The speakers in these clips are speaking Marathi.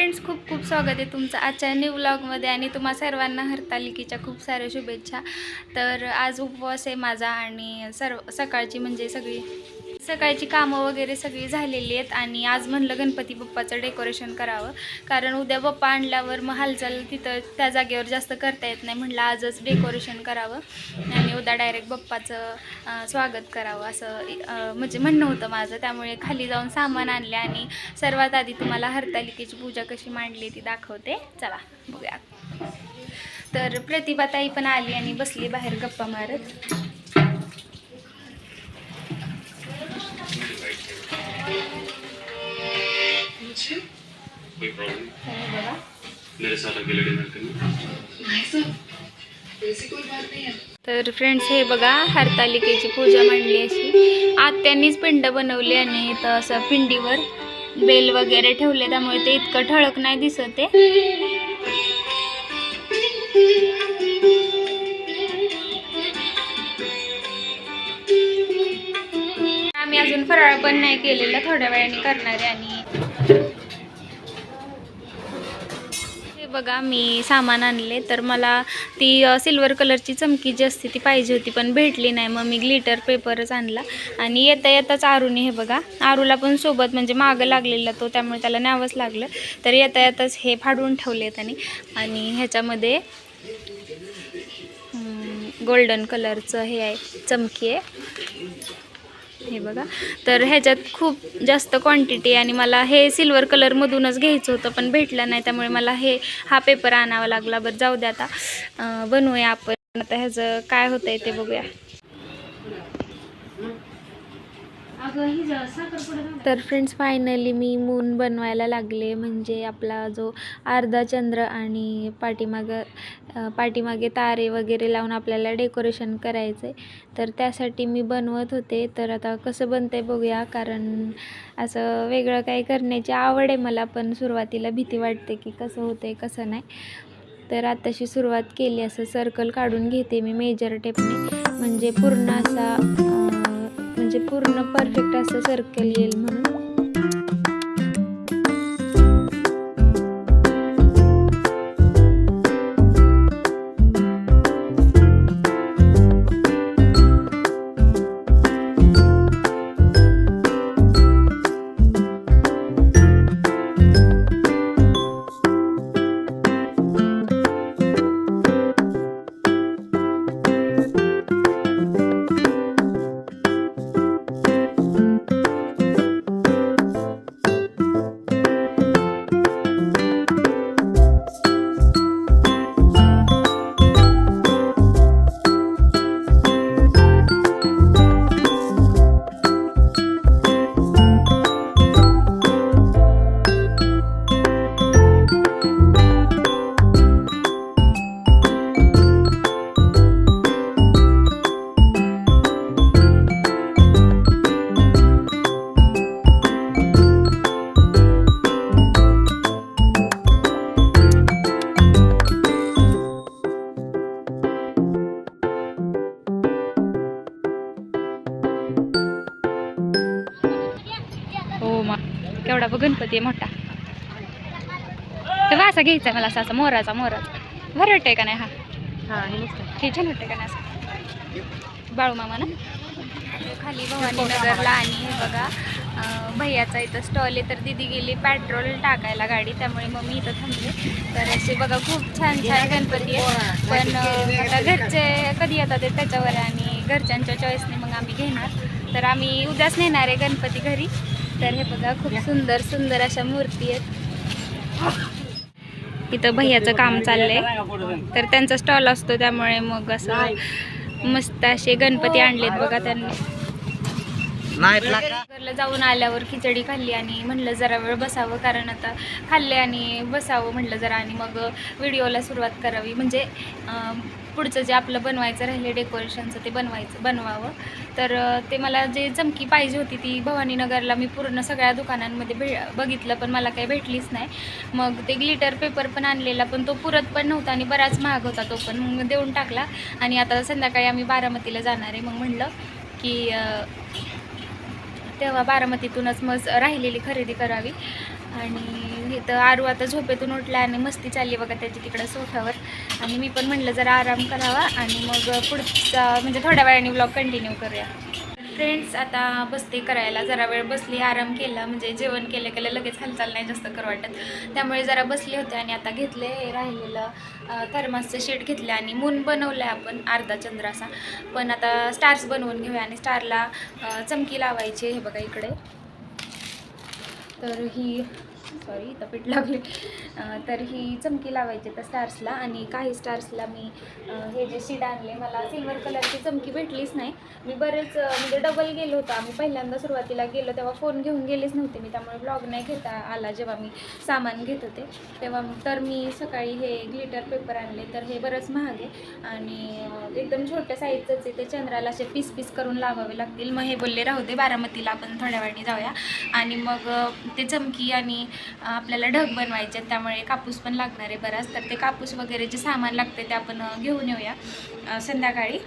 फ्रेंड्स खूप खूप स्वागत आहे तुमचं आजच्या न्यू व्लॉगमध्ये आणि तुम्हा सर्वांना हरतालिकेच्या खूप साऱ्या शुभेच्छा. तर आज उपवास आहे माझा आणि सर्व सकाळची म्हणजे सगळी सकाळची कामं वगैरे सगळी झालेली आहेत आणि आज म्हणलं गणपती बाप्पाचं डेकोरेशन करावं. कारण उद्या बाप्पा आणल्यावर मग हालचाल तिथं त्या जागेवर जास्त करता येत नाही म्हणलं आजच डेकोरेशन करावं. आणि उद्या डायरेक्ट बाप्पाचं स्वागत करावं असं म्हणजे म्हणणं होतं माझं. त्यामुळे खाली जाऊन सामान आणले आणि सर्वात आधी तुम्हाला हरतालिकेची पूजा कशी मांडली ती दाखवते. चला बघूया. तर प्रतिभाताई पण आली आणि बसली बाहेर गप्पा मारत. डिनर तर फ्रेंड्स हे बघा हरतालिकेची पूजा मांडली अशी. आत्यांनीच पिंड बनवली आणि इथं असं पिंडीवर बेल वगैरे ठेवले त्यामुळे ते इतकं ठळक नाही दिसत आहे. आम्ही अजून फराळ पण नाही केलेला थोड्या वेळाने करणार आहे आणि हे बघा मी सामान आणले तर मला ती सिल्वर कलरची चमकी जी असते ती पाहिजे होती पण भेटली नाही. मग मी ग्लिटर पेपरच आणला. आणि येता येताच आरूने हे बघा आरूला पण सोबत म्हणजे मागं लागलेला तो त्यामुळे त्याला न्यावंच लागलं. तर येता येताच हे फाडून ठेवले त्याने आणि ह्याच्यामध्ये गोल्डन कलरचं हे आहे चमकी आहे. हे बघा. तर ह्याच्यात खूप जास्त क्वांटिटी आणि मला हे सिल्वर कलरमधूनच घ्यायचं होतं पण भेटलं नाही. त्यामुळे मला हे हा पेपर आणावा लागला. बरं जाऊ द्या आता. बनवूया आपण. आता ह्याचं काय होतंय ते बघूया. तर फ्रेंड्स फायनली मी मून बनवायला लागले. म्हणजे आपला जो अर्धा चंद्र आणि पाठीमागं पाठीमागे तारे वगैरे लावून आपल्याला डेकोरेशन करायचं आहे तर त्यासाठी मी बनवत होते. तर आता कसं बनते बघूया. कारण असं वेगळं काही करण्याची आवड आहे मला पण सुरुवातीला भीती वाटते की कसं होते कसं नाही. तर आताशी सुरुवात केली. असं सर्कल काढून घेते मी मेजर टेपने म्हणजे पूर्ण असा म्हणजे पूर्ण परफेक्ट असं सर्कल येईल म्हणून गणपती आहे मोठा. तर असा घ्यायचा मला असा असा मोराचा मोराचा. बरं वाटतंय का नाही हा? हा छान वाटतंय का नाही असं? बाळू मामा ना? खाली भवानी नगरला आणि बघा भैयाचा इथं स्टॉल आहे तर दिदी गेली पेट्रोल टाकायला गाडी त्यामुळे मग मी इथं थांबले. तर असे बघा खूप छान छान गणपती आहे. पण आता घरचे कधी येतात ते त्याच्यावर आणि घरच्यांच्या चॉईसने मग आम्ही घेणार. तर आम्ही उद्याच नेणार आहे गणपती घरी. तर हे बघा खूप सुंदर सुंदर अशा मूर्ती आहेत. इथं भैयाचं काम चाललंय. तर त्यांचा स्टॉल असतो त्यामुळे मग असं मस्त असे गणपती आणलेत बघा त्यांनी. जाऊन आल्यावर खिचडी खाल्ली आणि म्हणलं जरा वेळ बसावं कारण आता खाल्ले आणि बसावं म्हणलं जरा आणि मग व्हिडिओला सुरुवात करावी. म्हणजे पुढचं जे आपलं बनवायचं राहिले डेकोरेशनचं ते बनवायचं बनवावं. तर ते मला जे चमकी पाहिजे होती ती भवानीनगरला मी पूर्ण सगळ्या दुकानांमध्ये भे बघितलं पण मला काही भेटलीच नाही. मग ते ग्लिटर पेपर पण आणलेला पण तो पुरत पण नव्हता आणि बराच महाग होता तो पण. मग देऊन टाकला आणि आता संध्याकाळी आम्ही बारामतीला जाणार आहे. मग म्हणलं की तेव्हा बारामतीतूनच मग राहिलेली खरेदी करावी. आणि इथं आरू आता झोपेतून उठला आणि मस्ती चालली बघा त्याची तिकडं सोफ्यावर. आणि मी पण म्हणलं जरा आराम करावा आणि मग पुढचा म्हणजे थोड्या वेळाने ब्लॉग कंटिन्यू करूया. फ्रेंड्स आता बसते करायला. जरा वेळ बसली आराम केला म्हणजे जेवण केलं केलं लगेच हालचाल नाही जास्त करू वाटत. त्यामुळे जरा बसले होते आणि आता घेतले हे राहिलेलं थर्मासचं शीट घेतलं आणि मून बनवलं आहे आपण अर्धा चंद्राचा पण आता स्टार्स बनवून घेऊया आणि स्टारला चमकी लावायची हे बघा इकडे. तर ही सॉरी इथं लागले. तर ही चमकी लावायची त्या स्टार्सला आणि काही स्टार्सला मी हे जे शीड आणले मला सिल्वर कलरची चमकी भेटलीच नाही. मी बरेच म्हणजे डबल गेलो होतो. आम्ही पहिल्यांदा सुरुवातीला गेलो तेव्हा फोन घेऊन गेलेच नव्हते मी. त्यामुळे ब्लॉग नाही घेता आला जेव्हा मी सामान घेत होते. तेव्हा तर मी सकाळी हे ग्लिटर पेपर आणले तर हे बरंच महाग आहे. आणि एकदम छोट्या साईजचंच आहे. ते चंद्राला असे पीस पीस करून लावावे लागतील. मग हे बोलले राहू दे बारामतीला आपण थोड्या वेळाने जाऊया. आणि मग ते चमकी आणि आपल्याला ढग बनवायचे आहेत, त्यामुळे कापूस पण लागणार आहे बराच. तर ते कापूस वगैरे जे सामान लागते ते आपण घेऊन येऊया संध्याकाळी.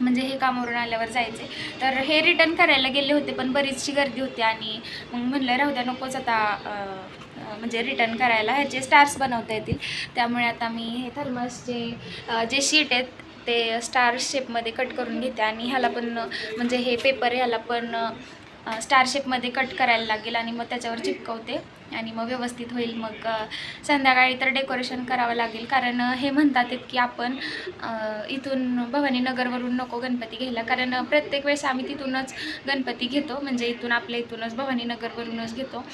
म्हणजे हे कामावरून आल्यावर जायचे तर हे रिटर्न करायला गेले होते पण बरीचशी गर्दी होती आणि मग म्हणलं राहू द्या नकोच आता म्हणजे रिटर्न करायला. ह्याचे स्टार्स बनवता येतील. त्यामुळे आता मी हे थर्मसचे जे शीट आहेत ते स्टार शेपमध्ये कट करून घेते आणि ह्याला पण म्हणजे हे पेपर ह्याला पण स्टार शेपमध्ये कट करायला लागेल आणि मग त्याच्यावर चिपकवते. आणि मग व्यवस्थित होईल. मग संध्याकाळी तर डेकोरेशन करावं लागेल. कारण हे म्हणतात आहेत की आपण इथून इथून भवानीनगरवरून नको गणपती घ्यायला. कारण प्रत्येक वेळेस आम्ही तिथूनच गणपती घेतो. म्हणजे इथून आपल्या इथूनच भवानीनगरवरूनच घेतो.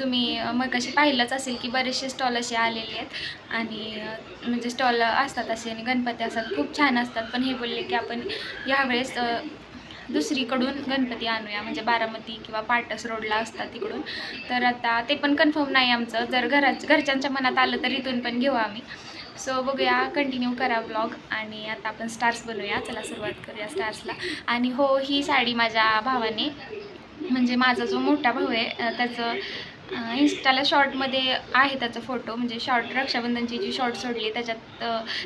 तुम्ही मग कशी पाहिलंच असेल की बरेचसे स्टॉल असे आलेले आहेत. आणि म्हणजे स्टॉल असतात असे आणि गणपती असतात. खूप छान असतात. पण हे बोलले की आपण यावेळेस दुसरीकडून गणपती आणूया. म्हणजे बारामती किंवा पाटस रोडला असतात तिकडून. तर आता ते पण कन्फर्म नाही आमचं. जर घरा घरच्यांच्या मनात आलं तर इथून पण घेऊ आम्ही. सो बघूया. कंटिन्यू करा ब्लॉग आणि आता आपण स्टार्स बनवूया चला सुरुवात करूया स्टार्सला आणि हो ही साडी माझ्या भावाने म्हणजे माझा जो मोठा भाऊ आहे त्याचं इंस्टाला शॉर्टमध्ये आहे त्याचा फोटो म्हणजे शॉर्ट रक्षाबंधनची जी शॉर्ट सोडली त्याच्यात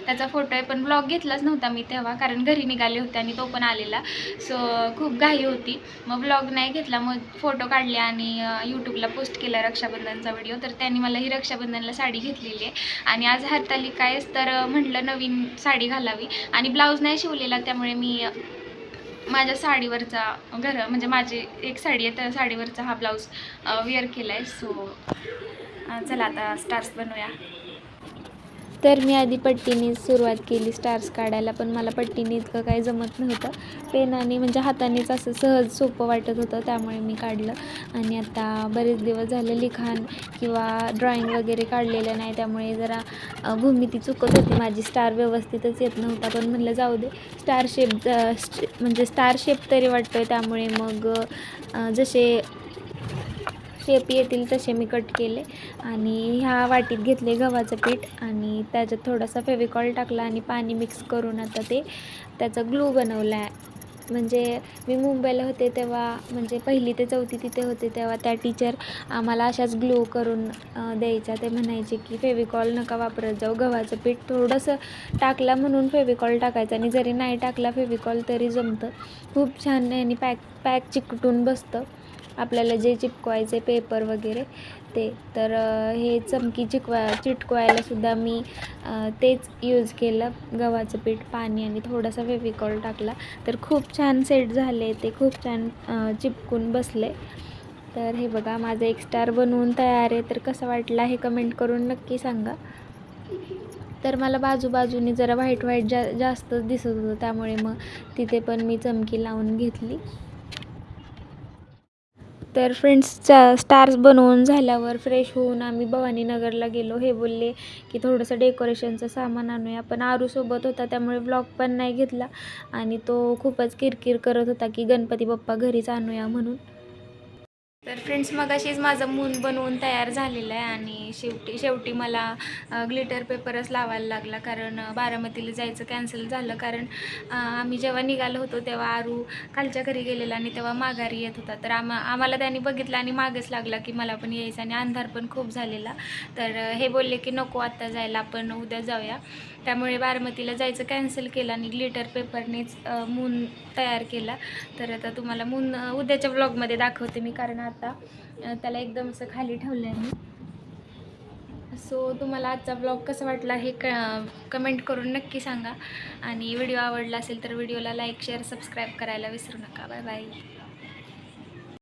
त्याचा फोटो आहे. पण ब्लॉग घेतलाच नव्हता मी तेव्हा कारण घरी निघाले होते आणि तो पण आलेला. सो खूप घाई होती. मग ब्लॉग नाही घेतला. मग फोटो काढले आणि यूट्यूबला पोस्ट केला रक्षाबंधनचा व्हिडिओ तर त्यांनी मला ही रक्षाबंधनला साडी घेतलेली आहे. आणि आज हरतालिका कायच तर म्हटलं नवीन साडी घालावी. आणि ब्लाऊज नाही शिवलेला त्यामुळे मी माझ्या साडीवरचा घर म्हणजे माझी एक साडी आहे त्या साडीवरचा हा ब्लाऊज वेअर केला आहे सो चला आता स्टार्स बनवूया तर मी आधी पट्टीने सुरुवात केली स्टार्स काढायला पण मला पट्टीने इतकं काही जमत नव्हतं. पेनाने म्हणजे हातानेच असं सहज सोपं वाटत होतं त्यामुळे मी काढलं. आणि आता बरेच दिवस झाले लिखाण किंवा ड्रॉइंग वगैरे काढलेलं नाही त्यामुळे जरा भूमिती चुकत होती. माझी स्टार व्यवस्थितच येत नव्हता पण म्हणलं जाऊ दे. स्टार शेप म्हणजे स्टार शेप तरी वाटतोय त्यामुळे मग जसे शेप येतील तसे मी कट केले. आणि ह्या वाटीत घेतले गव्हाचं पीठ आणि त्याच्यात थोडासा फेविकॉल टाकला आणि पाणी मिक्स करून आता ते त्याचा ग्लू बनवला आहे म्हणजे मी मुंबईला होते तेव्हा म्हणजे पहिली ते चौथी तिथे होते तेव्हा त्या टीचर आम्हाला अशाच ग्लू करून द्यायच्या. ते म्हणायचे की फेविकॉल नका वापरत जाऊ गव्हाचं पीठ थोडंसं टाकला म्हणून फेविकॉल टाकायचं. आणि जरी नाही टाकला फेविकॉल तरी जमतं. खूप छान आणि पॅक पॅक चिकटून बसतं. आपल्याला जे चिपकवायचे पेपर वगैरे ते. तर हे चमकी चिकवा चिटकवायलासुद्धा मी तेच यूज केलं. गव्हाचं पीठ पाणी आणि थोडासा फेविकॉल टाकला. तर खूप छान सेट झाले ते खूप छान चिपकून बसले. तर हे बघा माझं एक स्टार बनवून तयार आहे. तर कसं वाटलं हे कमेंट करून नक्की सांगा. तर मला बाजूबाजूने जरा व्हाईट व्हाईट जा जास्तच दिसत होतं. त्यामुळे मग तिथे पण मी चमकी लावून घेतली. तर फ्रेंड्सच्या स्टार्स बनवून झाल्यावर फ्रेश होऊन आम्ही भवानीनगरला गेलो. हे बोलले की थोडंसं डेकोरेशनचं सामान आणूया. पण आरूसोबत होता त्यामुळे ब्लॉग पण नाही घेतला. आणि तो खूपच किरकिर करत होता की गणपती बाप्पा घरीच आणूया म्हणून. तर फ्रेंड्स मग अशीच माझं मून बनवून तयार झालेलं आहे आणि शेवटी शेवटी मला ग्लिटर पेपरच लावायला लागला कारण बारामतीला जायचं कॅन्सल झालं कारण आम्ही जेव्हा निघालो होतो तेव्हा आरू खालच्या घरी गेलेला आणि तेव्हा माघारी येत होता. तर आम्हा आम्हाला त्यांनी बघितलं आणि मागेच लागला की मला पण यायचं आणि अंधार पण खूप झालेला. तर हे बोलले की नको आत्ता जायला आपण उद्या जाऊया. त्यामुळे बारामतीला जायचं कॅन्सल केलं आणि ग्लिटर पेपरनेच मून तयार केला. तर आता तुम्हाला मून उद्याच्या ब्लॉगमध्ये दाखवते मी कारण आता आता त्याला एकदम असं खाली ठेवलं आहे मी. सो तुम्हाला आजचा ब्लॉग कसा वाटला हे क कमेंट करून नक्की सांगा. आणि व्हिडिओ आवडला असेल तर व्हिडिओला लाईक शेअर सबस्क्राईब करायला विसरू नका. Bye bye